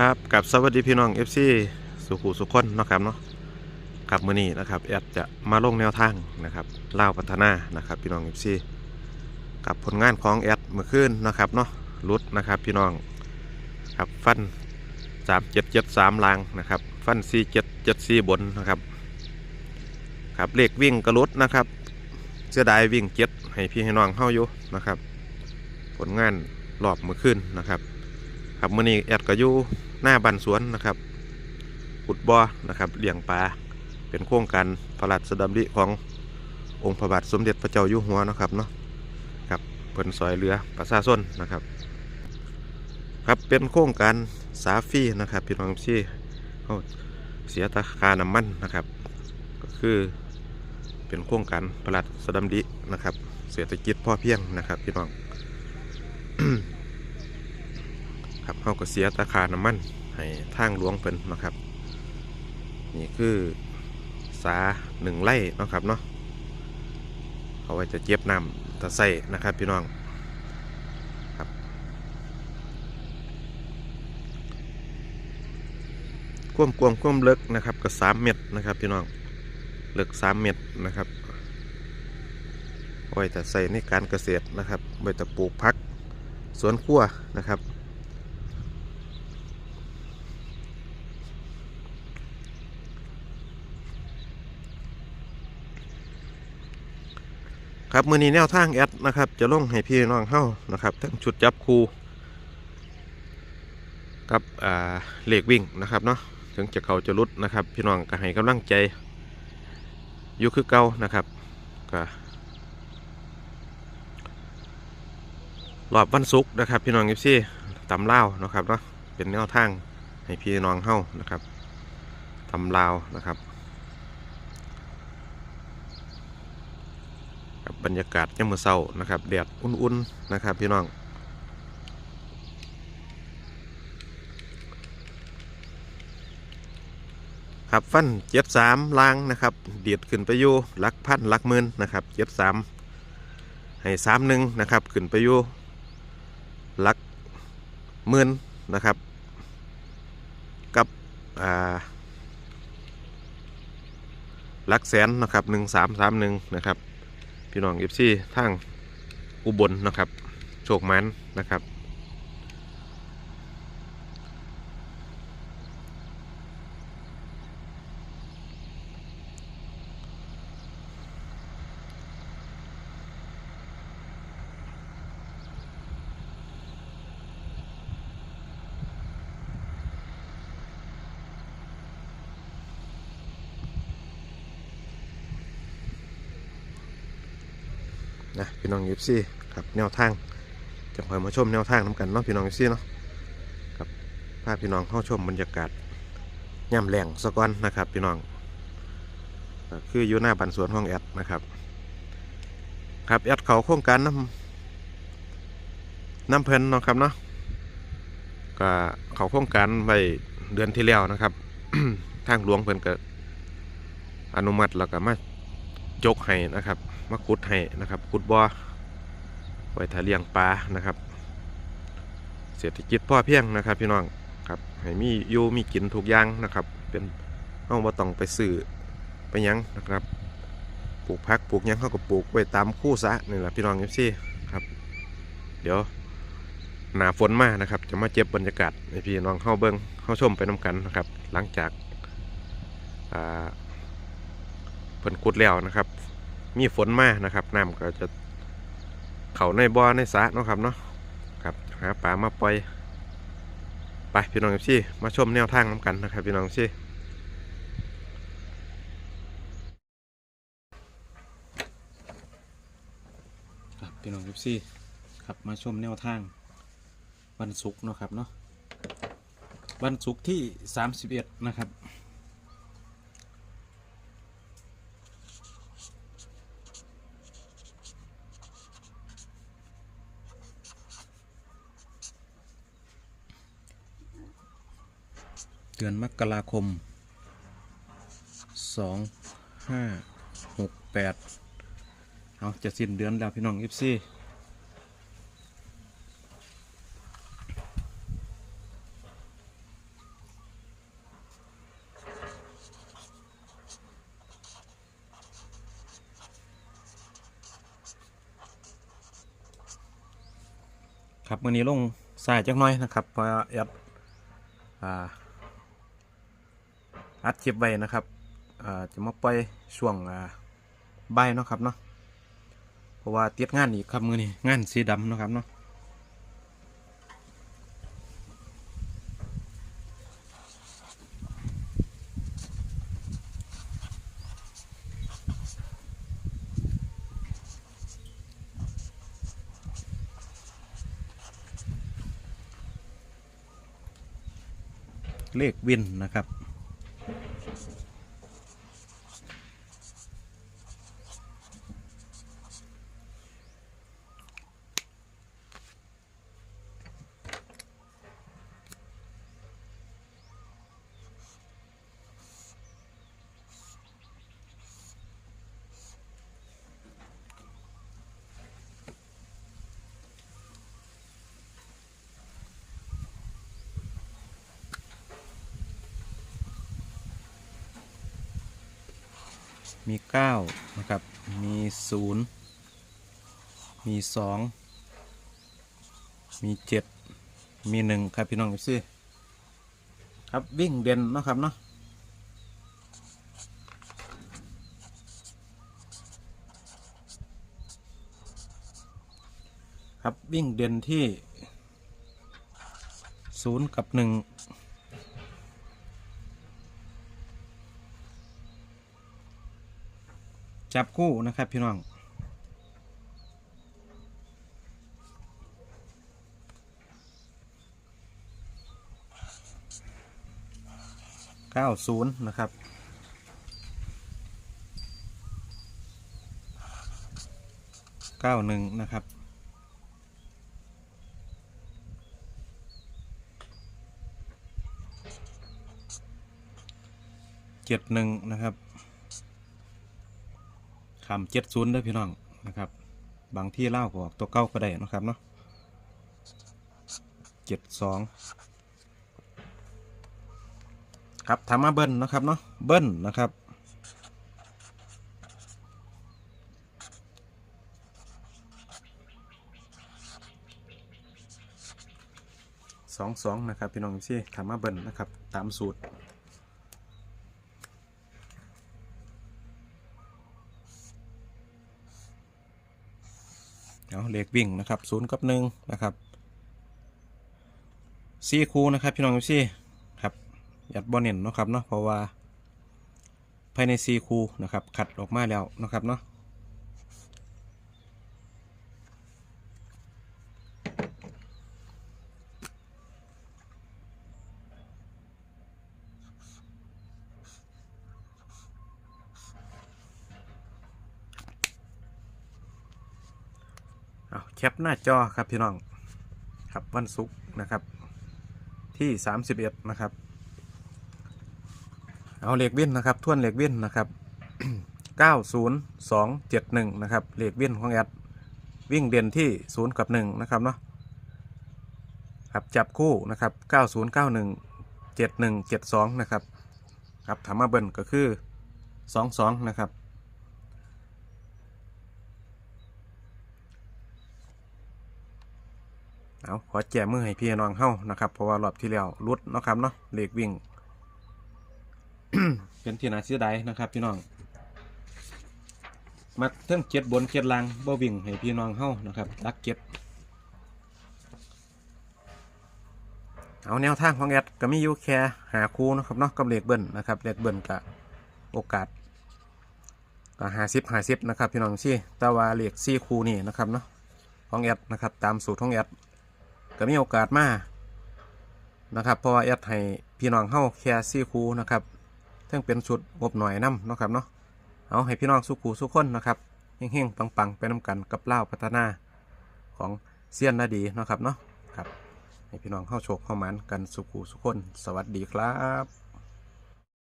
ครับกับสวัสดีพี่น้อง FC สุขุสุขคนนะครับเนาะครับมือนี้นะครับแอดจะมาลงแนวทางนะครับเล่าพัฒนานะครับพี่น้อง FC กับผลงานของแอดเมื่อคืนนะครับเนาะรุดนะครับพี่น้องครับฟัน 3773ลางนะครับฟัน 4774 บนนะครับครับเลขวิ่งกระลุดนะครับเสียดายวิ่งเจ็ดให้พี่ให้น้องเฮาอยู่นะครับ ผลงานรอบเมื่อคืนนะครับ ครับมื่อนี้แอดก็อยู่หน้าบ้านสวนนะครับขุดบ่อนะครับเลี้ยงปลาเป็นโครงการพระราชดำริขององค์พระบาทสมเด็จพระเจ้าอยู่หัวนะครับเนาะครับเพิ่นซอยเรือประชาชนนะครับ ครับเป็นโครงการสาฟีนะครับพี่น้องที่เขาเสียตาคาน้ำมันนะครับ ก็คือเป็นโครงการพระราชดำรินะครับ เศรษฐกิจพ่อเพียงนะครับพี่น้อง ครับเขาก็เสียตาคาน้ำมันให้ทางหลวงเพิ่นนะครับ นี่คือสาหนึ่งไร่เนาะครับเนาะเอาไว้จะเจ็บน้ำตะไส่นะครับพี่น้องครับ ความกวงความเลิกนะครับก็สามเมตรนะครับพี่น้องเลิกสามเมตรนะครับเอาไว้จะใส่ในการเกษตรนะครับไว้จะปลูกพักสวนครัวนะครับ ครับมือนี้แนวทางแอดนะครับ จะลงให้พี่น้องเข้านะครับทั้งชุดจับคู่กับอ่าเหล็กวิ่งนะครับเนาะถึงจะเขาจะรุดนะครับ พี่น้องก็ให้กำลังใจอยู่คือเก่านะครับก็รอบวันศุกร์นะครับ พี่น้องเอฟซีตำเล่าวนะครับเนาะเป็นแนวทางให้พี่น้องเข้านะครับตำลาวนะครับ กับบรรยากาศยามมื้อเช้านะครับแดดอุ่นๆนะครับพี่น้องครับฟันเจ็ดสามลางนะครับเดียดขึ้นไปอยู่ลักพันลักหมื่นนะครับเจ็ดสามให้สามหนึ่งนะครับขึ้นไปอยู่ลักหมื่นนะครับกับอ่าลักแสนนะครับหนึ่งสามสามหนึ่งนะครับ พี่น้องเอฟซีทางอุบลนะครับ โชคมันนะครับ นะพี่น้องเอฟซีครับแนวทางจะคอยมาชมแนวทางน้กันเนาะพี่น้องเอฟซีเนาะครับพาพี่น้องเข้าชมบรรยากาศย่ำแหลงสะก้อนนะครับ พี่น้องคืออยู่หน้าบันสวนห้องแอดนะครับ ครับแอดเขาโครงการน้ำน้ำเพลินเนาะครับเนาะก็เขาโครงการไว้เดือนที่แล้วนะครับ ทางหลวงเพิ่นก็อนุมัติแล้วก็มา จกให้นะครับมาขุดให้นะครับขุดบ่อไว้ถ้าเลี้ยงปลานะครับเศรษฐกิจพ่อเพียงนะครับ พี่น้องครับให้มีอยู่มีกินทุกอย่างนะครับ เป็นเอาบ่ต้องไปซื้อไปยังนะครับปลูกพักปลูกยังเขาก็ปลูกไว้ตามคู่สะนี่แหละพี่น้องเอฟซีครับ เดี๋ยวหนาฝนมานะครับ จะมาเจ็บบรรยากาศให้พี่น้องเข้าเบิ้งเข้าชมไปน้กันนะครับ หลังจากอ่า พิ่นขุดแล้วนะครับ มีฝนมานะครับน้ำก็จะเข่าในบ่อในสระเนาะครับเนาะครับหาปลามาปล่อยไปพี่น้องพี่มาชมแนวทางน้ำกันนะครับพี่น้องพี่ครับพี่น้องพี่ครับมาชมแนวทางวันศุกร์เนาะครับเนาะวันศุกร์ที่ 31 นะครับ เดือนมกราคม 2568 เอาจะสิ้นเดือนแล้วพี่น้องอิฟซีครับมื่อนี้ลงสายจักหน่อยนะครับเพราะแอดอ่า อัดคลิปไว้นะครับจะมาปล่อยช่วงอ่าบ่ายเนาะครับเนาะเพราะว่าเตียดงานอีกครับมือนี้งานสีดำเนาะครับเนาะเลขวินนะครับ มี 9 นะครับ มี 0 มี 2 มี 7 มี 1 ครับพี่น้องซื้อครับวิ่งเด่นนะครับเนาะครับวิ่งเด่นที่ 0 กับ 1 จับคู่นะครับพี่น้องเก้าศูนย์นะครับเก้าหนึ่งนะครับเจ็ดหนึ่งนะครับ คำเจ็ดศูนย์ด้อพี่น้องนะครับ บางที่เล่าก็ออกตัวเก้าก็ได้นะครับเนาะเจ็ดสองครับทำมาเบิ้ลนะครับเนาะเบิ้ลนะครับสองสองนะครับพี่น้องซี่ทำมาเบิ้ลนะครับ ตามสูตร เอาเลขวิ่งนะครับศูนย์กับหนึ่งนะครับซีคูนะครับพี่น้องซี่ครับยัดบอลเน่นนะครับเนาะเพราะว่าภายในซีคูนะครับขัดออกมาแล้วนะครับเนาะ ปหน้าจอครับพี่น้องครับวันศุกร์นะครับ ที่ 31 นะครับ เอาเหล็กวินนะครับทวนเหล็กวินนะครับ 90271 นะครับเหล็กวินของแอดวิ่งเด่นที่ 0 กับ 1 นะครับเนาะครับจับคู่นะครับ 9091 7172 นะครับครับถามมาเบิ้ลก็คือ 22 นะครับ เอาขอแจมือให้พี่น้องเฮ้านะครับ เพราะว่ารอบที่แล้วรุดนะครับเนาะเลขวิ่ง เป็นที่น่าเสียดายนะครับ พี่น้องมาเทิงเจ็ดบนเจ็ดล่างบ่วิ่งให้พี่น้องเฮ้านะครับรักเจ็ดเอาแนวทางของแอดก็มียู่แค่หาคู่นะครับเนาะกับเลขเบิ้ลนะครับเลขเบิ้ลกับโอกาสก็หาสิบหาสิบนะครับพี่น้องซี่แต่ว่าเลขซี่คู่นี่นะครับเนาะของแอดนะครับตามสูตรของแอด ก็มีโอกาสมานะครับเพราะว่าแอดให้พี่น้องเข้าแค่ซี่คูนะครับทั้งเป็นชุดงบหน่อยน้ำนะครับเนาะเอาให้พี่น้องสุขูสุขคนนะครับเฮงๆปังๆ ไปน้ำกันกับเล่าพัฒนาของเซียนนาดีนะครับเนาะครับให้พี่น้องเข้าโชคเข้ามันกันสุขูสุขคน สวัสดีครับ